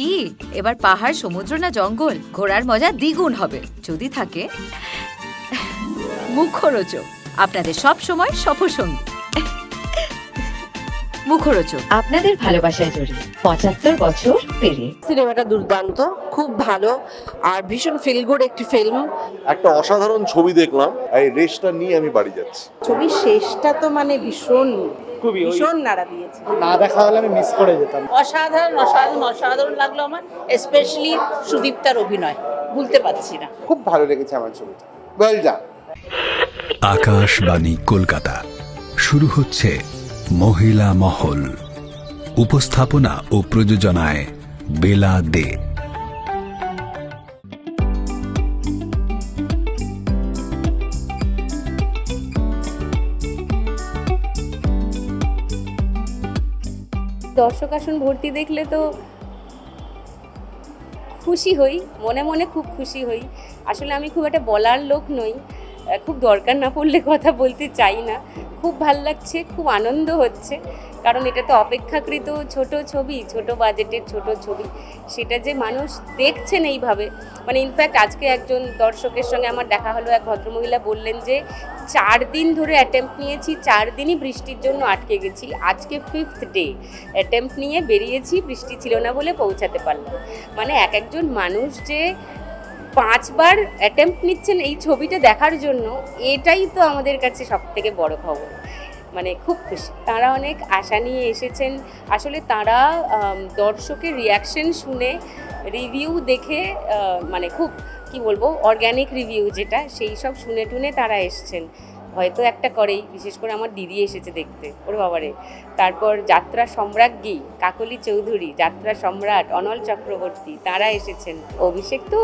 কি? এবার পাহাড় সমুদ্র না জঙ্গল? ঘোরার মজা দ্বিগুণ হবে। যদি থাকে মুখরোচক। আপনাদের সব সময় সফরসঙ্গী। মুখরোচক। আপনাদের ভালোবাসায় জড়িয়ে পঁচাত্তর বছর পেরিয়ে। সিনেমাটা দুর্দান্ত খুব ভালো আর ভীষণ ফিল গুড একটি ফিল্ম একটা অসাধারণ ছবি দেখলাম এই রেসটা নিয়ে আমি বাড়ি যাচ্ছি। ছবির শেষটা তো মানে ভীষণ খুবই ভীষণ নাড়া দিয়েছে। না দেখা হলে আমি মিস করে যেতাম। অসাধারণ অসাধারণ অসাধারণ লাগল আমার স্পেশালি সুদীপ্তার অভিনয়। ভুলতে পারছি না। খুব ভালো লেগেছে আমার ছবিটা। Well done Akashvani Kolkata. শুরু হচ্ছে মহিলা মহল। উপস্থাপনা ও প্রযোজনায় বেলা দে দর্শক আসন ভর্তি দেখলে তো খুশি হই, মনে মনে খুব খুশি হই। আসলে আমি খুব একটা বলার লোক নই। খুব দরকার না পড়লে কথা বলতে চাই না। খুব ভালো লাগছে, খুব আনন্দ হচ্ছে। কারণ এটা তো অপেক্ষাকৃত ছোট ছবি, ছোট বাজেটের ছোট ছবি। সেটা যে মানুষ দেখছেন এইভাবে। মানে ইনফ্যাক্ট আজকে একজন দর্শকের সঙ্গে আমার দেখা হলো, এক ভদ্রমহিলা বললেন যে, চার দিন ধরে অ্যাটেম্প নিয়েছি, চার দিনই বৃষ্টির জন্য আটকে গেছি। আজকে ফিফথ ডে অ্যাটেম্প নিয়ে বেরিয়েছি, বৃষ্টি ছিল না বলে পৌঁছাতে পারলাম। মানে এক একজন মানুষ যে পাঁচবার অ্যাটেম্প নিচ্ছেন এই ছবিটা দেখার জন্য, এটাই তো আমাদের কাছে সব থেকে বড় খবর। মানে খুব খুশি। তারা অনেক আশা নিয়ে এসেছেন। আসলে তারা দর্শকের রিয়াকশন শুনে রিভিউ দেখে মানে খুব, কি বলব অর্গ্যানিক রিভিউ যেটা, সেই সব শুনে টুনে তারা এসছেন। হয়তো একটা করেই, বিশেষ করে আমার দিদি এসেছে দেখতে, ওর বাবারে। তারপর যাত্রা সম্রাজ্ঞী কাকলি চৌধুরী, যাত্রা সম্রাট অনল চক্রবর্তী, তারা এসেছেন। অভিষেক তো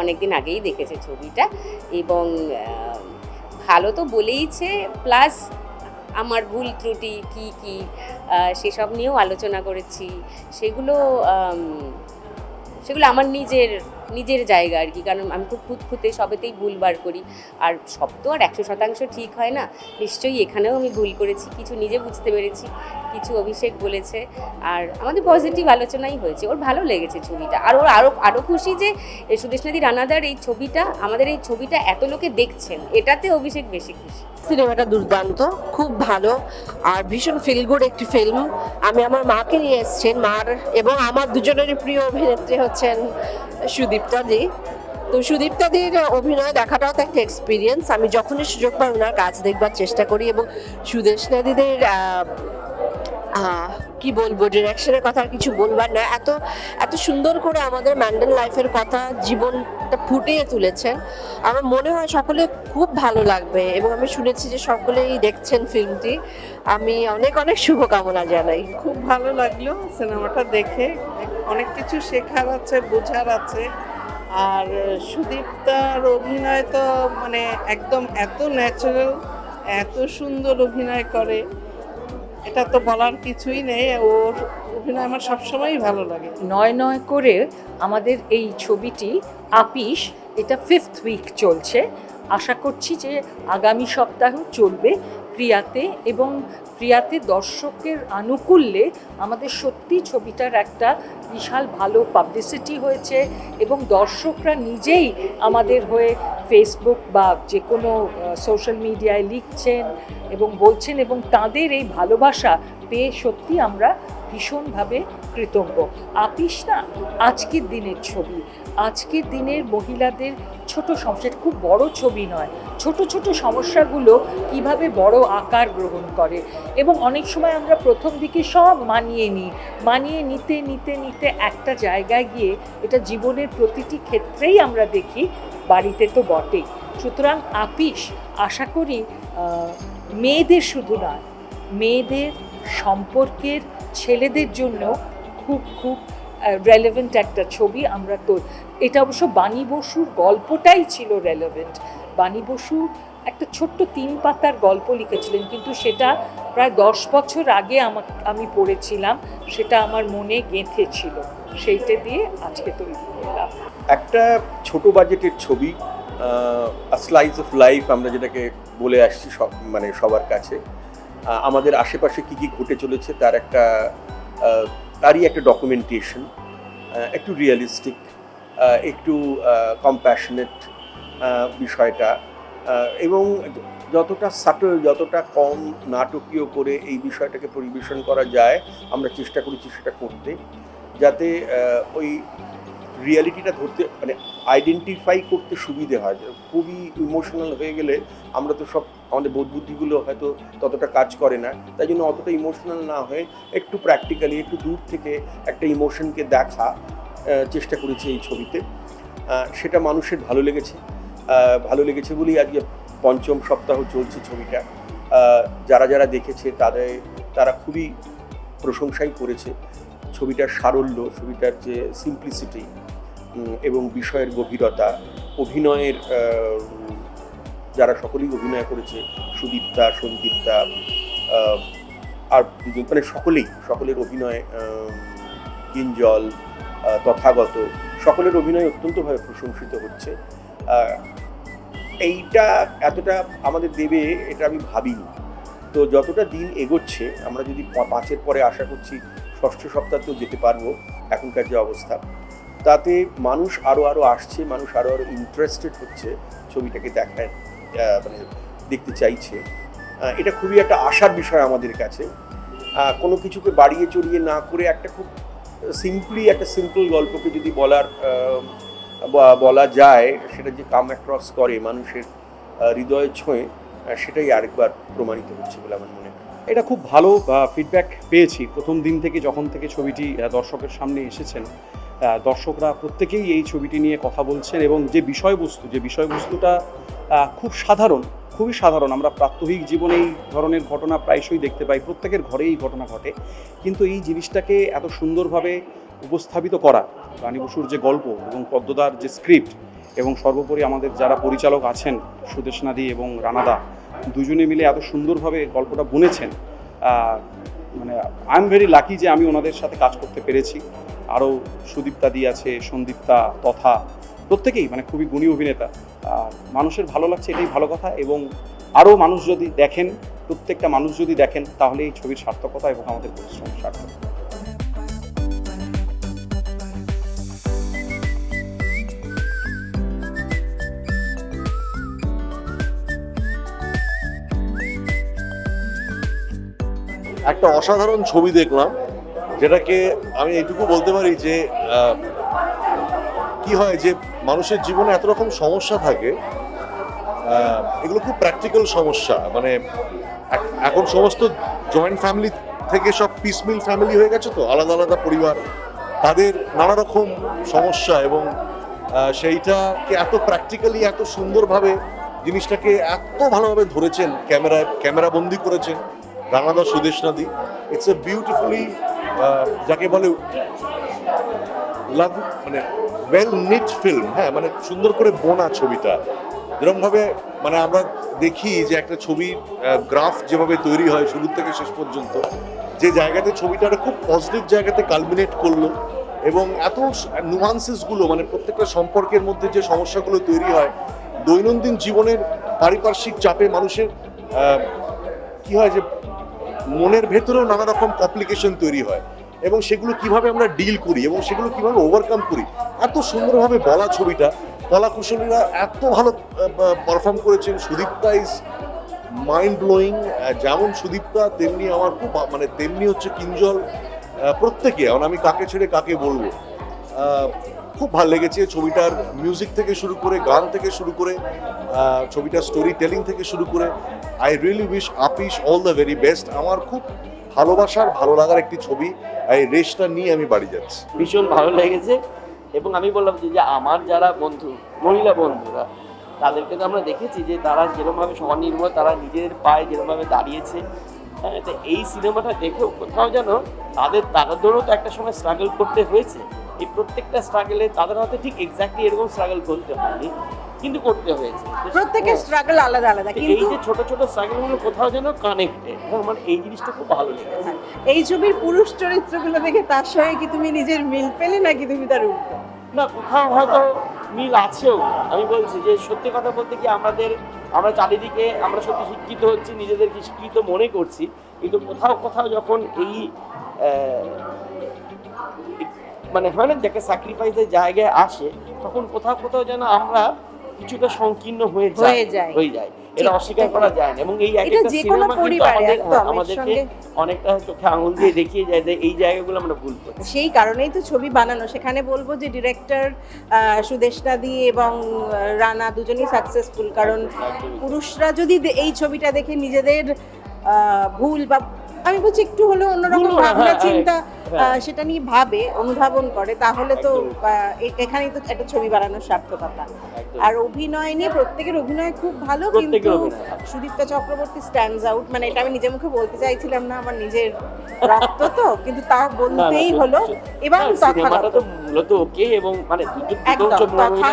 অনেক দিন আগেই দেখেছে ছবিটা এবং ভালো তো বলেইছে, প্লাস আমার ভুল ত্রুটি কি কি সেসব নিয়েও আলোচনা করেছি। সেগুলো সেগুলো আমার নিজের নিজের জায়গা আর কি। কারণ আমি খুব খুঁতখুঁতে সবেতেই ভুল বার করি। আর সব তো আর একশো শতাংশ ঠিক হয় না। নিশ্চয়ই এখানেও আমি ভুল করেছি, কিছু নিজে বুঝতে পেরেছি, কিছু অভিষেক বলেছে। আর আমাদের পজিটিভ আলোচনাই হয়েছে। ওর ভালো লেগেছে ছবিটা। আর ওর আরও আরও খুশি যে সুদেশনাদি রানাদার এই ছবিটা, আমাদের এই ছবিটা এত লোকে দেখছেন, এটাতে অভিষেক বেশি খুশি। সিনেমাটা দুর্দান্ত, খুব ভালো। আর ভীষণ ফিল গুড একটি ফিল্ম আমি আমার মাকে নিয়ে এসেছেন মার এবং আমার দুজনেরই প্রিয় অভিনেত্রী হচ্ছেন সুদীপ্তা দি তো সুদীপ্তা দির অভিনয় দেখাটাও তো একটা এক্সপিরিয়েন্স আমি যখনই সুযোগ পাই ওনার কাজ দেখবার চেষ্টা করি এবং সুদেশনা দিদের আহ, আহ, কি বলব ডিরেকশনের কথা আর কিছু বলবার না। এত এত সুন্দর করে আমাদের ম্যান্ডেল লাইফের কথা জীবনটা ফুটিয়ে তুলেছেন আমার মনে হয় সকলে খুব ভালো লাগবে এবং আমি শুনেছি যে সকলেই দেখছেন ফিল্মটি আমি অনেক অনেক শুভকামনা জানাই। খুব ভালো লাগল সিনেমাটা দেখে। অনেক কিছু শেখার আছে বোঝার আছে। আর সুদীপ্তার অভিনয় তো মানে একদম এত ন্যাচারাল এত সুন্দর অভিনয় করে। এটা তো বলার কিছুই নেই। ওর অভিনয় আমার সবসময়ই ভালো লাগে। নয় নয় করে আমাদের এই ছবিটি আপিস, এটা ফিফথ উইক চলছে। আশা করছি যে আগামী সপ্তাহ চলবে। প্রিয়াতে এবং প্রিয়াতে দর্শকের আনুকূল্যে আমাদের সত্যি ছবিটার একটা বিশাল ভালো পাবলিসিটি হয়েছে এবং দর্শকরা নিজেই আমাদের হয়ে ফেসবুক বা যে কোনো সোশ্যাল মিডিয়ায় লিখছেন এবং বলছেন এবং তাদের এই ভালোবাসা পেয়ে সত্যি আমরা ভীষণভাবে কৃতজ্ঞ। আপিস না, আজকের দিনের ছবি। আজকের দিনের মহিলাদের ছোট সমস্যা খুব বড় ছবি নয়। ছোট ছোট সমস্যাগুলো কীভাবে বড় আকার গ্রহণ করে? এবং অনেক সময় আমরা প্রথম দিকে সব মানিয়ে নিই। মানিয়ে নিতে নিতে নিতে একটা জায়গায় গিয়ে এটা জীবনের প্রতিটি ক্ষেত্রেই আমরা দেখি, বাড়িতে তো বটেই। সুতরাং আপিস, আশা করি মেয়েদের শুধু নয়, মেয়েদের সম্পর্কের ছেলেদের জন্য খুব খুব রেলেভেন্ট একটা ছবি আমরা তো এটা অবশ্য বাণী বসুর গল্পটাই ছিল রেলেভেন্ট বাণী বসু একটা ছোট্ট তিন পাতার গল্প লিখেছিলেন, কিন্তু সেটা প্রায় দশ বছর আগে আমার আমি পড়েছিলাম, সেটা আমার মনে গেঁথে ছিল। সেইটা দিয়ে আজকে তৈরি করলাম। একটা ছোট বাজেটের ছবি স্লাইস অফ লাইফ আমরা যেটাকে বলে আসছি সব মানে সবার কাছে। আমাদের আশেপাশে কি কি ঘটে চলেছে তার একটা তারই একটা ডকুমেন্টেশন একটু রিয়েলিস্টিক একটু কম্প্যাশনেট বিষয়টা এবং যতটা সাটল যতটা কম নাটকীয় করে এই বিষয়টাকে পরিবেশন করা যায়, আমরা চেষ্টা করেছি সেটা করতে, যাতে ওই রিয়ালিটিটা ধরতে মানে আইডেন্টিফাই করতে সুবিধে হয়। খুবই ইমোশনাল হয়ে গেলে আমরা তো সব, আমাদের বোধ বুদ্ধিগুলো হয়তো ততটা কাজ করে না। তাই জন্য অতটা ইমোশনাল না হয়ে একটু প্র্যাকটিক্যালি একটু দূর থেকে একটা ইমোশনকে দেখা চেষ্টা করেছি এই ছবিতে। সেটা মানুষের ভালো লেগেছে। ভালো লেগেছে বলেই আজকে পঞ্চম সপ্তাহ চলছে ছবিটা। যারা যারা দেখেছে, তাদের, তারা খুবই প্রশংসাই করেছে। ছবিটার সারল্য, ছবিটার যে সিম্পলিসিটি এবং বিষয়ের গভীরতা, অভিনয়ের যারা সকলেই অভিনয় করেছে, সুদীপ্তা সন্দীপ্তা আর মানে সকলেই, সকলের অভিনয় কিঞ্জল তথাগত, সকলের অভিনয় অত্যন্তভাবে প্রশংসিত হচ্ছে। এইটা এতটা আমাদের দেবে এটা আমি ভাবিনি। তো যতটা দিন এগোচ্ছে, আমরা যদি পাঁচের পরে আশা করছি ষষ্ঠ সপ্তাহতেও যেতে পারব এখনকার যে অবস্থা। তাতে মানুষ আরও আরও আসছে, মানুষ আরও আরও ইন্টারেস্টেড হচ্ছে ছবিটাকে দেখায় মানে দেখতে চাইছে। এটা খুবই একটা আশার বিষয় আমাদের কাছে। কোনো কিছুকে বাড়িয়ে চড়িয়ে না করে একটা খুব সিম্পলি একটা সিম্পল গল্পকে যদি বলার বলা যায়, সেটা যে কাম অ্যাক্রস করে মানুষের হৃদয়ে ছোঁয়ে সেটাই আরেকবার প্রমাণিত হচ্ছে বলে আমার মনে এটা খুব ভালো ফিডব্যাক পেয়েছি। প্রথম দিন থেকে যখন থেকে ছবিটি দর্শকের সামনে এসেছেন দর্শকরা প্রত্যেকেই এই ছবিটি নিয়ে কথা বলছেন এবং যে বিষয়বস্তু, যে বিষয়বস্তুটা খুব সাধারণ, খুবই সাধারণ। আমরা প্রাত্যহিক জীবনে এই ধরনের ঘটনা প্রায়শই দেখতে পাই, প্রত্যেকের ঘরে এই ঘটনা ঘটে। কিন্তু এই জিনিসটাকে এত সুন্দরভাবে উপস্থাপিত করা, রানী বসুর যে গল্প এবং পদ্মদার যে স্ক্রিপ্ট এবং সর্বোপরি আমাদের যারা পরিচালক আছেন, সুদেশনাদি এবং রানাদা দুজনে মিলে এত সুন্দরভাবে গল্পটা বুনেছেন মানে আই এম ভেরি লাকি যে আমি ওনাদের সাথে কাজ করতে পেরেছি। আরও সুদীপ্তাদি আছে, সন্দীপ্তা, তথা প্রত্যেকেই মানে খুবই গুণী অভিনেতা। মানুষের ভালো লাগছে এটাই ভালো কথা এবং আরও মানুষ যদি দেখেন, প্রত্যেকটা মানুষ যদি দেখেন তাহলে এই ছবির সার্থকতা এবং আমাদের পরিশ্রম সার্থক। একটা অসাধারণ ছবি দেখলাম, যেটাকে আমি এটুকু বলতে পারি যে কি হয় যে মানুষের জীবনে এত রকম সমস্যা থাকে এগুলো খুব প্র্যাকটিক্যাল সমস্যা। মানে এখন সমস্ত জয়েন্ট ফ্যামিলি থেকে সব পিসমিল ফ্যামিলি হয়ে গেছে তো, আলাদা আলাদা পরিবার, তাদের নানা রকম সমস্যা এবং সেইটাকে এত প্র্যাকটিক্যালি এত সুন্দরভাবে জিনিসটাকে এত ভালোভাবে ধরেছেন, ক্যামেরায় ক্যামেরা বন্দি করেছেন রানাদা সুদেশনাদি ইটস এ বিউটিফুলি যাকে বলে লাভ মানে ওয়েল নিট ফিল্ম হ্যাঁ মানে সুন্দর করে বোনা ছবিটা। যেরকমভাবে মানে আমরা দেখি যে একটা ছবি গ্রাফ যেভাবে তৈরি হয় শুরু থেকে শেষ পর্যন্ত, যে জায়গাতে ছবিটা একটা খুব পজিটিভ জায়গাতে কালমিনেট করল এবং এত নুয়ান্সেসগুলো মানে প্রত্যেকটা সম্পর্কের মধ্যে যে সমস্যাগুলো তৈরি হয়, দৈনন্দিন জীবনের পারিপার্শ্বিক চাপে মানুষের কি হয় যে মনের ভেতরেও নানা রকম কমপ্লিকেশন তৈরি হয়। এবং সেগুলো কীভাবে আমরা ডিল করি এবং সেগুলো কীভাবে ওভারকাম করি, এত সুন্দরভাবে বলা ছবিটা। কলা কুশলীরা এত ভালো পারফর্ম করেছেন। সুদীপ্তা ইজ মাইন্ড ব্লোয়িং যেমন সুদীপ্তা, তেমনি আমার খুব মানে তেমনি হচ্ছে কিঞ্জল প্রত্যেকে। আমি কাকে ছেড়ে কাকে বলব? খুব ভালো লেগেছে ছবিটার মিউজিক থেকে শুরু করে, গান থেকে শুরু করে ছবিটার স্টোরি টেলিং থেকে শুরু করে। আই রিয়েলি উইশ আপিস অল দ্য ভেরি বেস্ট আমার খুব ভালোবাসার, ভালো লাগার একটি ছবি। এই রেসটা নিয়ে আমি বাড়ি যাচ্ছি। ভীষণ ভালো লেগেছে এবং আমি বললাম যে আমার যারা বন্ধু, মহিলা বন্ধুরা, তাদেরকে তো আমরা দেখেছি যে তারা যেরকমভাবে স্বনির্ভর, তারা নিজের পায়ে যেরকমভাবে দাঁড়িয়েছে। হ্যাঁ তো এই সিনেমাটা দেখেও কোথাও যেন তাদের তাদেরও তো একটা সময় স্ট্রাগল করতে হয়েছে। এই প্রত্যেকটা স্ট্রাগলে তাদের হয়তো ঠিক এক্স্যাক্টলি এরকম স্ট্রাগল করতে হয়নি কিন্তু করতে হয়েছে। প্রত্যেকের স্ট্রাগল আলাদা আলাদা কিন্তু এই যে ছোট ছোট স্ট্রাগলগুলো কোথাও যেন কানেক্টেড আমার এই জিনিসটা খুব ভালো লেগেছে। এই ছবির পুরুষ চরিত্রগুলো দেখে তার সঙ্গে কি তুমি নিজের মিল পেলে নাকি তুমি তার উল্টো? না কোথাও হয়তো মিল আছেও। আমি বলছি যে সত্যি কথা বলতে কি আমাদের আমরা চারিদিকে আমরা সত্যি শিক্ষিত হচ্ছি নিজেদেরকে শিক্ষিত মনে করছি কিন্তু কোথাও কোথাও যখন এই মানে হয় না যাকে স্যাক্রিফাইসের জায়গায় আসে তখন কোথাও কোথাও যেন আমরা কিছুটা সংকীর্ণ হয়ে যায়। হয়ে যায় এটা অস্বীকার করা যায় না। এবং এই এক একটা সিনেমা কিন্তু আমাদের আমাদেরকে অনেকটা চোখে আঙুল দিয়ে দেখিয়ে যায় যে এই জায়গাগুলো আমরা ভুল সেই কারণেই তো ছবি বানানো। সেখানে বলব যে ডিরেক্টর সুদেশনা দি এবং রানা দুজনেই সাকসেসফুল কারণ পুরুষরা যদি এই ছবিটা দেখে নিজেদের ভুল বা আমি বলছি একটু হলেও অন্যরকম ভাবনা হ্যাঁ, চিন্তা হ্যাঁ। সেটা নিয়ে ভাবে অনুধাবন করে। তাহলে তো। এখানেই তো একটা ছবি বানানোর সার্থকতা। আর অভিনয় নিয়ে প্রত্যেকের অভিনয় খুব ভালো কিন্তু সুদীপ্তা চক্রবর্তী স্ট্যান্ডস আউট মানে এটা আমি নিজের মুখে বলতে চাইছিলাম না আমার নিজের রক্ত তো কিন্তু তাও বলতেই হলো। এবং তথাগত মূলত ওকে এবং মানে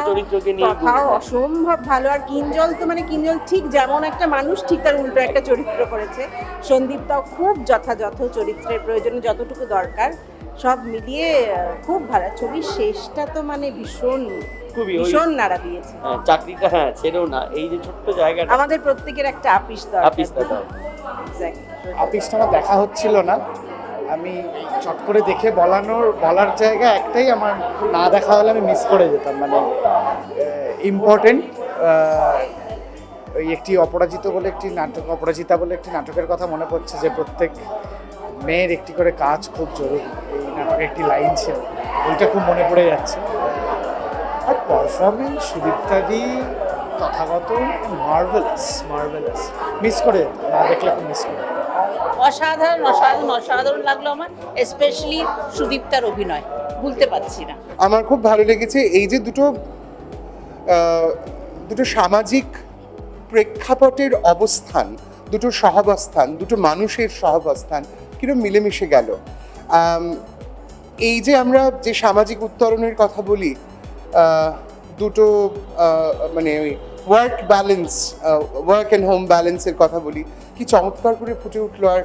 চরিত্রকে নিয়ে অসম্ভব ভালো। আর কিঞ্জল তো মানে কিঞ্জল ঠিক যেমন একটা মানুষ ঠিক তার উল্টো একটা চরিত্র করেছে। সন্দীপটাও খুব যথাযথ চরিত্রের প্রয়োজনে যতটুকু দরকার সব মিলিয়ে খুব ভালো। ছবির শেষটা তো মানে ভীষণ খুবই ভীষণ নাড়া দিয়েছে। হ্যাঁ, চাকরিটা হ্যাঁ ছেড়েও না এই যে ছোট্ট জায়গাটা। আমাদের প্রত্যেকের একটা আপিস দরকার আপিস Exactly. আপিসটা আমার দেখা হচ্ছিল না। আমি চট করে দেখে বলানোর বলার জায়গা একটাই আমার না দেখা হলে আমি মিস করে যেতাম। মানে ইম্পর্টেন্ট ওই একটি অপরাজিত বলে একটি নাটক অপরাজিতা বলে একটি নাটকের কথা মনে পড়ছে যে প্রত্যেক মেয়ের একটি করে কাজ খুব জরুরি। এই নাটকে একটি লাইন ছিল। ওইটা খুব মনে পড়ে যাচ্ছে। আর পারফরমেন্স সুদীপ্তাদি তথাগত মার্ভেলাস মার্ভেলাস মিস করে না দেখলে খুব মিস করে অসাধারণ অসাধারণ অসাধারণ লাগল আমার স্পেশালি সুদীপ্তার অভিনয়। ভুলতে পারছি না। আমার খুব ভালো লেগেছে। এই যে দুটো দুটো সামাজিক প্রেক্ষাপটের অবস্থান, দুটো সহাবস্থান, দুটো মানুষের সহাবস্থান কিরম মিলেমিশে গেল? এই যে আমরা যে সামাজিক উত্তরণের কথা বলি দুটো মানে work balance work and home ব্যালেন্সের কথা বলি, কি চমৎকার করে ফুটে উঠল আর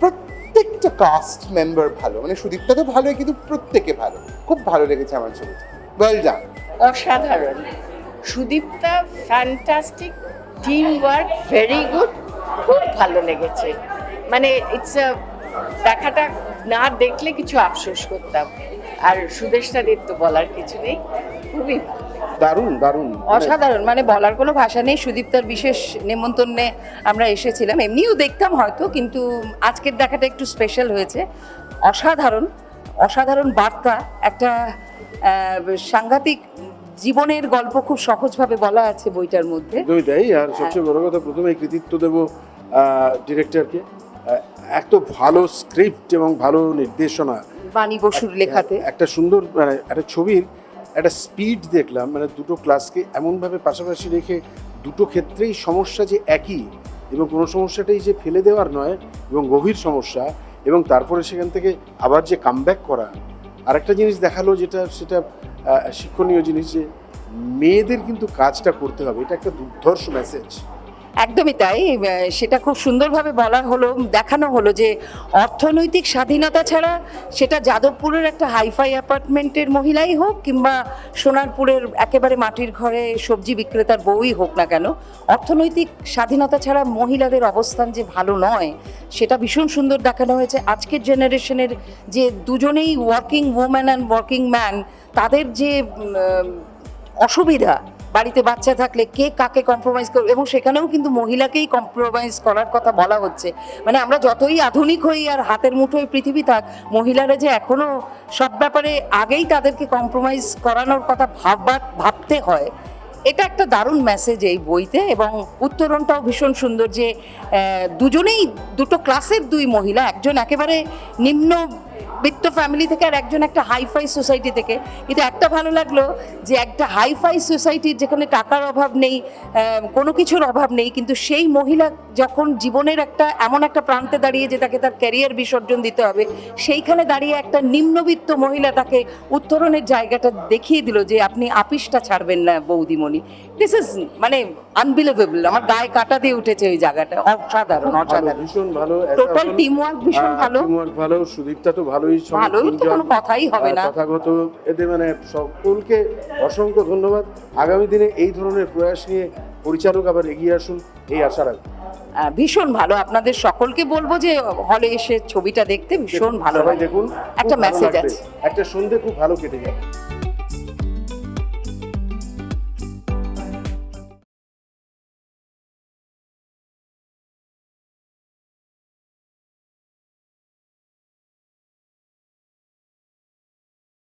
প্রত্যেকটা কাস্ট মেম্বার ভালো মানে সুদীপটা তো ভালোই, কিন্তু প্রত্যেকে ভালো, খুব ভালো লেগেছে আমার ছবিটা। ওয়েল ডান অসাধারণ। Sudipta fantastic team work very good খুব ভালো লেগেছে। মানে ইটস দেখাটা না দেখলে কিছু আফসোস করতাম। আর সুদেশটাদের তো বলার কিছু নেই খুবই দারুণ দারুণ। অসাধারণ মানে বলার কোনো ভাষা নেই সুদীপ্তার বিশেষ নেমন্তন্নে আমরা এসেছিলাম। এমনিও দেখতাম হয়তো কিন্তু আজকের দেখাটা একটু স্পেশাল হয়েছে। অসাধারণ অসাধারণ বার্তা একটা সাংঘাতিক জীবনের গল্প খুব সহজভাবে বলা আছে বইটার মধ্যে। একদমই তাই আর সবচেয়ে বড় কথা প্রথমে কৃতিত্ব দেব ডিরেক্টরকে এত ভালো স্ক্রিপ্ট এবং ভালো নির্দেশনা। বাণী বসুর লেখাতে। একটা সুন্দর মানে একটা ছবির একটা স্পিড দেখলাম মানে দুটো ক্লাসকে এমনভাবে পাশাপাশি রেখে দুটো ক্ষেত্রেই সমস্যা যে একই এবং কোনো সমস্যাটাই যে ফেলে দেওয়ার নয় এবং গভীর সমস্যা এবং তারপরে সেখান থেকে আবার যে কামব্যাক করা আরেকটা জিনিস দেখাল যেটা, সেটা শিক্ষণীয় জিনিস যে মেয়েদের কিন্তু কাজটা করতে হবে। এটা একটা দুর্ধর্ষ মেসেজ একদমই তাই। সেটা খুব সুন্দরভাবে বলা হলো, দেখানো হলো যে অর্থনৈতিক স্বাধীনতা ছাড়া সেটা যাদবপুরের একটা হাইফাই অ্যাপার্টমেন্টের মহিলাই হোক কিংবা সোনারপুরের একেবারে মাটির ঘরে সবজি বিক্রেতার বউই হোক না কেন, অর্থনৈতিক স্বাধীনতা ছাড়া মহিলাদের অবস্থান যে ভালো নয়, সেটা ভীষণ সুন্দর দেখানো হয়েছে। আজকের জেনারেশনের যে দুজনেই working woman and working man তাদের যে অসুবিধা বাড়িতে বাচ্চা থাকলে কে কাকে কম্প্রোমাইজ করবে? এবং সেখানেও কিন্তু মহিলাকেই কম্প্রোমাইজ করার কথা বলা হচ্ছে। মানে আমরা যতই আধুনিক হই আর হাতের মুঠোয় পৃথিবী থাক, মহিলারা যে এখনও সব ব্যাপারে আগেই তাদেরকে কম্প্রোমাইজ করানোর কথা ভাববার ভাবতে হয়, এটা একটা দারুণ মেসেজ এই বইতে। এবং উত্তরণটাও ভীষণ সুন্দর যে দুজনেই, দুটো ক্লাসের দুই মহিলা, একজন একেবারে নিম্ন বিত্ত ফ্যামিলি থেকে আর একজন একটা হাইফাই সোসাইটি থেকে। কিন্তু একটা ভালো লাগল যে একটা হাইফাই সোসাইটির যেখানে টাকার অভাব নেই কোনো কিছুর অভাব নেই কিন্তু সেই মহিলা যখন জীবনের একটা এমন একটা প্রান্তে দাঁড়িয়ে যে তাকে তার ক্যারিয়ার বিসর্জন দিতে হবে সেইখানে দাঁড়িয়ে একটা নিম্নবিত্ত মহিলা তাকে উত্তরণের জায়গাটা দেখিয়ে দিল যে আপনি আপিসটা ছাড়বেন না বৌদিমণি। দিস ইজ মানে আনবিলিভেবল আমার গায়ে কাটা দিয়ে উঠেছে ওই জায়গাটা। অসাধারণ অসাধারণ। ভীষণ ভালো টোটাল টিম ওয়ার্ক ভীষণ ভালো। ভালো সুদীপটা তো ভালোই সঙ্গে ভালোই তো কোনো কথাই হবে না। তথাগত এতে মানে সকলকে অসংখ্য ধন্যবাদ। আগামী দিনে এই ধরনের প্রয়াস নিয়ে পরিচালক আবার এগিয়ে আসুন এই আশা রাখব। ভীষণ ভালো। আপনাদের সকলকে বলব যে হলে এসে ছবিটা দেখতে ভীষণ ভালো হয় দেখুন একটা লাগবে। আছে। একটা সন্ধে খুব ভালো কেটে যাবে